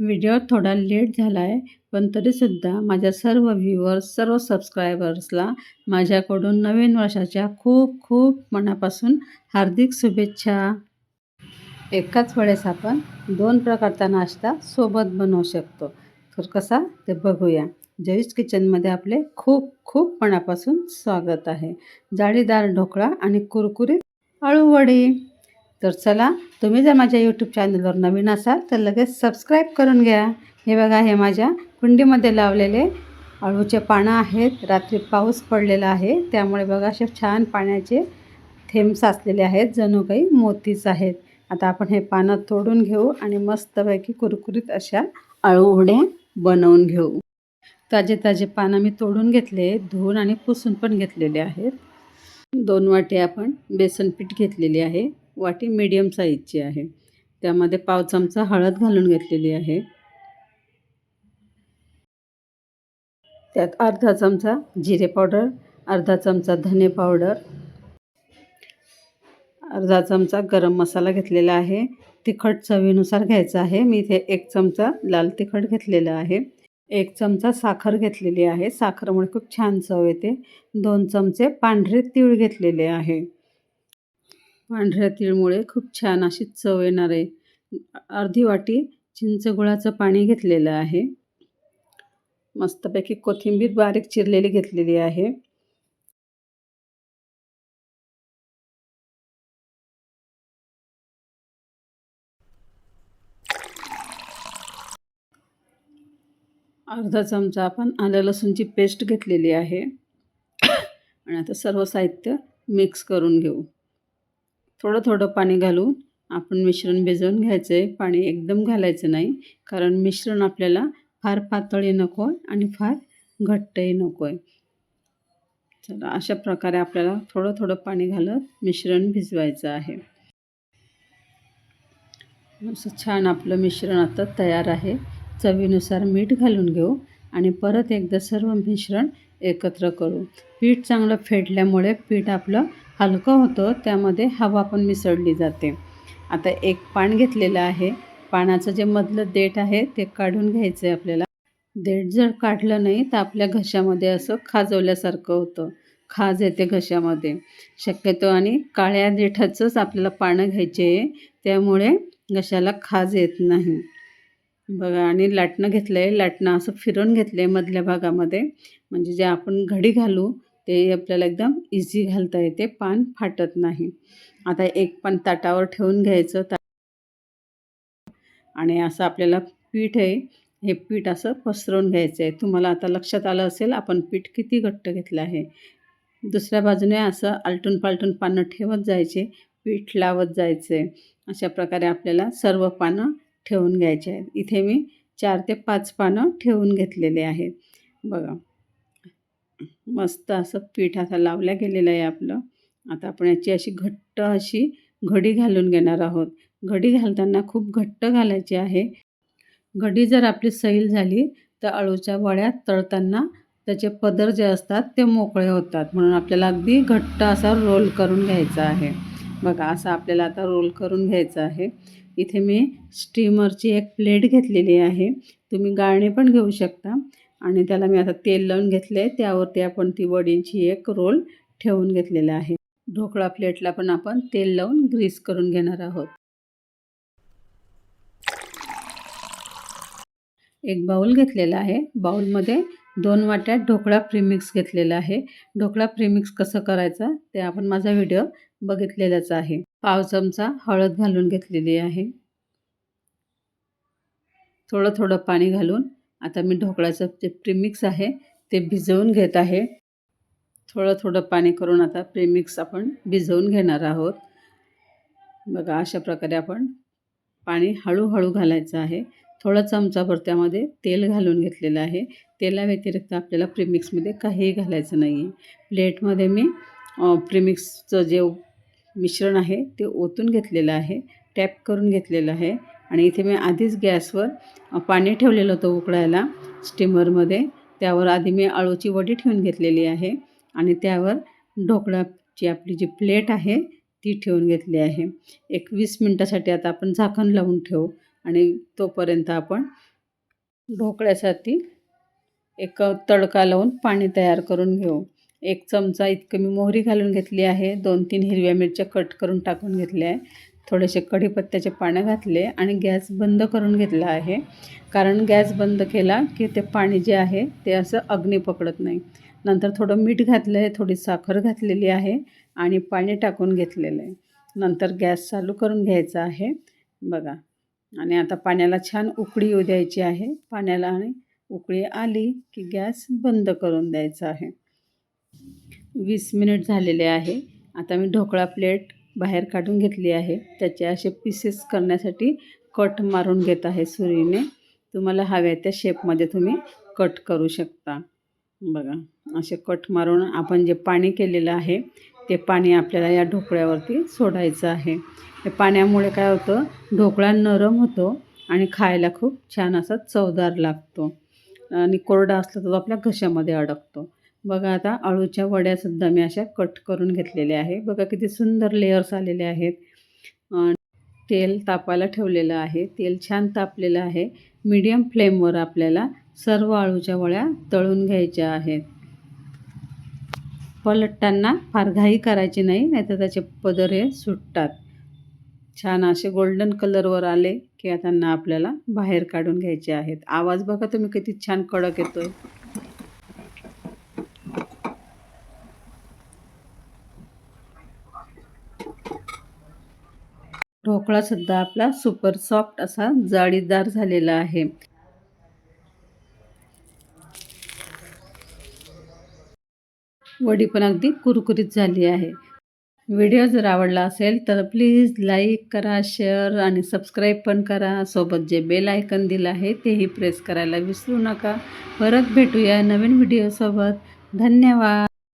Video थोडा late झाला आहे पण तरीसुद्धा माझ्या सर्व व्ह्यूवर्स सर्व सबस्क्रायबर्सला माझ्याकडून नवीन वर्षाच्या खूप खूप मनापासून हार्दिक शुभेच्छा. एकाच वेळेस आपण दोन प्रकारचा नाश्ता सोबत बनवू शकतो. तर कसा? ते बघूया. जयूस किचनमध्ये आपले खूप खूप मनापासून स्वागत आहे. जाळीदार ढोकळा आणि कुरकुरीत अळूवडी तर चला तुम्ही जर माझ्या यूट्यूब चॅनलवर नवीन असाल तर लगेच सबस्क्राईब करून घ्या. हे बघा हे माझ्या कुंडीमध्ये लावलेले अळूचे पानं आहेत. रात्री पाऊस पडलेला आहे. त्यामुळे बघा असे छान पाण्याचे थेंब साचलेले आहेत. जणू काही मोतीच आहेत. आता आपण हे पानं तोडून घेऊ आणि मस्तपैकी कुरकुरीत अशा अळूवड्या बनवून घेऊ. ताजे ताजे पानं मी तोडून घेतले धुवून आणि पुसून पण घेतलेले आहेत. दोन वाटी आपण बेसन पीठ घेतलेली आहे. वाटी मीडियम साईजची आहे. त्यामध्ये पाव चमचा हळद घालून घेतलेली आहे. त्यात अर्धा चमचा जिरे पावडर अर्धा चमचा धने पावडर अर्धा चमचा गरम मसाला घेतलेला आहे. तिखट चवीनुसार घ्यायचा आहे. मी इथे एक चमचा लाल तिखट घेतलेला आहे. एक चमचा साखर घेतलेली आहे. साखरमुळे खूप छान चव येते. दोन चमचे पांढरे तीळ घेतलेले आहे. पांढऱ्या तिळमुळे खूप छान अशी चव येणार आहे. अर्धी वाटी चिंचगुळाचं पाणी घेतलेलं आहे. मस्तपैकी कोथिंबीर बारीक चिरलेली घेतलेली आहे. अर्धा चमचा आपण आलं लसूणची पेस्ट घेतलेली आहे. आणि आता सर्व साहित्य मिक्स करून घेऊ. थोडं थोडं पाणी घालून आपण मिश्रण भिजवून घ्यायचं आहे. पाणी एकदम घालायचं नाही. कारण मिश्रण आपल्याला फार पातळी नको आहे आणि फार घट्टही नको आहे. चला अशा प्रकारे आपल्याला थोडं थोडं पाणी घालत मिश्रण भिजवायचं आहे. असं छान आपलं मिश्रण आता तयार आहे. चवीनुसार मीठ घालून घेऊ आणि परत एकदा सर्व मिश्रण एकत्र करू पीठ चांगलं फेटल्यामुळे पीठ आपलं हलकं होतं त्यामध्ये हवा पण मिसळली जाते. आता एक पान घेतलेलं आहे. पानाचं जे मधलं देठ आहे ते काढून घ्यायचं आहे आपल्याला. देठ जर काढलं नाही तर आपल्या घशामध्ये असं खाजवल्यासारखं होतं. खाज येते घशामध्ये. शक्यतो आणि काळ्या देठाचंच आपल्याला पानं घ्यायचे आहे. त्यामुळे घशाला खाज येत नाही. बघा आणि लाटणं घेतलं आहे लाटणं असं फिरवून घेतलं आहे मधल्या भागामध्ये. म्हणजे जे आपण घडी घालू ते आपल्याला एकदम इझी घालता येते. पान फाटत नाही. आता एक पान ताटावर ठेवून घ्यायचं. ता आणि असं आपल्याला पीठ आहे. हे पीठ असं पसरवून घ्यायचं आहे तुम्हाला आता लक्षात आलं असेल आपण पीठ किती घट्ट घेतलं आहे. दुसऱ्या बाजूने असं आलटून पालटून पानं ठेवत जायचे. पीठ लावत जायचे. अशा प्रकारे आपल्याला सर्व पानं ठेवून घ्यायचे आहेत. इथे मी चार ते पाच पानं ठेवून घेतलेले आहेत. बघा. मस्त असं पीठ आता लावल्या गेलेलं आहे आपलं. आता आपण याची अशी घट्ट अशी घडी घालून घेणार आहोत. घडी घालताना खूप घट्ट घालायची आहे. घडी जर आपली सैल झाली तर अळूच्या वड्या तळताना त्याचे पदर जे असतात ते मोकळे होतात. म्हणून आपल्याला अगदी घट्ट असा रोल करून घ्यायचा आहे. बघा असा आपल्याला आता रोल करून घ्यायचा आहे. इथे मी स्टीमरची एक प्लेट घेतलेली आहे. तुम्ही गाळणे पण घेऊ शकता. आणि त्याला मी आता तेल लावून घेतले त्यावरती आपण ती वडींची एक रोल ठेवून घेतलेला आहे. ढोकळा प्लेटला पण आपण तेल लावून ग्रीस करून घेणार आहोत. एक बाऊल घेतलेला आहे. बाऊलमध्ये दोन वाट्या ढोकळा प्रीमिक्स घेतलेला आहे. ढोकळा प्रीमिक्स कसं करायचं ते आपण माझा व्हिडिओ बघितलेलाच आहे. पाव चमचा हळद घालून घेतलेली आहे. थोडं थोडं पाणी घालून आता मी ढोकळ्याचं जे प्रीमिक्स आहे ते भिजवून घेत आहे. थोडं थोडं पाणी करून आता प्रीमिक्स आपण भिजवून घेणार आहोत. बघा अशा प्रकारे आपण पाणी हळूहळू घालायचं आहे. थोडं चमचाभर त्यामध्ये तेल घालून घेतलेलं आहे. तेलाव्यतिरिक्त आपल्याला प्रीमिक्समध्ये काहीही घालायचं नाही आहे प्लेटमध्ये मी प्रीमिक्सचं जे मिश्रण आहे ते ओतून घेतलेलं आहे टॅप करून घेतलेलं आहे आणि इथे मी आधीच गॅसवर पाणी ठेवलेलं होतं उकळायला स्टीमरमध्ये. त्यावर आधी मी आळूची वडी ठेवून घेतलेली आहे आणि त्यावर ढोकळ्याची आपली जी प्लेट आहे ती ठेवून घेतली आहे. एक वीस मिनटासाठी आता आपण झाकण लावून ठेवू आणि तोपर्यंत आपण ढोकळ्यासाठी एक तडका लावून पाणी तयार करून घेऊ. एक चमचा इतकं मी मोहरी घालून घेतली आहे. दोन तीन हिरव्या मिरच्या कट करून टाकून घेतल्या आहे. थोडेसे कढीपत्त्याचे पानं घातले आणि गॅस बंद करून घेतला आहे. कारण गॅस बंद केला की ते पाणी जे आहे ते असं अग्नी पकडत नाही. नंतर थोडं मीठ घातलं आहे थोडी साखर घातलेली आहे आणि पाणी टाकून घेतलेलं आहे. नंतर गॅस चालू करून घ्यायचा आहे. बघा. आणि आता पाण्याला छान उकळी येऊ द्यायची आहे. पाण्याला आणि उकळी आली की गॅस बंद करून द्यायचा आहे. वीस मिनिट झालेले आहे. आता मी ढोकळा प्लेट बाहेर काढून घेतली आहे. त्याचे असे पीसेस करण्यासाठी कट मारून घेत आहे सुरीने. तुम्हाला हव्या त्या शेपमध्ये तुम्ही कट करू शकता. बघा असे कट मारून आपण जे पाणी केलेलं आहे ते पाणी आपल्याला या ढोकळ्यावरती सोडायचं आहे. हे पाण्यामुळे काय होतं ढोकळा नरम होतो आणि खायला खूप छान असा चवदार लागतो. आणि कोरडा असला तर तो आपल्या घशामध्ये अडकतो. बघा आता अळूच्या वड्यासुद्धा मी अशा कट करून घेतलेल्या आहे. बघा किती सुंदर लेयर्स आलेले आहेत. तेल तापायला ठेवलेलं आहे. तेल छान तापलेलं आहे. मीडियम फ्लेमवर आपल्याला सर्व अळूच्या वड्या तळून घ्यायच्या आहेत. पलटताना फार घाई करायची नाही नाहीतर त्याचे पदर हे सुटतात. छान असे गोल्डन कलरवर आले की त्यांना आपल्याला बाहेर काढून घ्यायचे आहेत. आवाज बघा तुम्ही किती छान कडक येतोय. ढोकळासुद्धा आपला सुपर सॉफ्ट असा जाळीदार झालेला आहे. वडी पण अगदी कुरकुरीत झाली आहे. व्हिडिओ जर आवडला असेल तर प्लीज लाईक करा शेअर आणि सबस्क्राईब पण करा. सोबत जे बेल आयकन दिलं आहे तेही प्रेस करायला विसरू नका. परत भेटूया नवीन व्हिडिओसोबत धन्यवाद.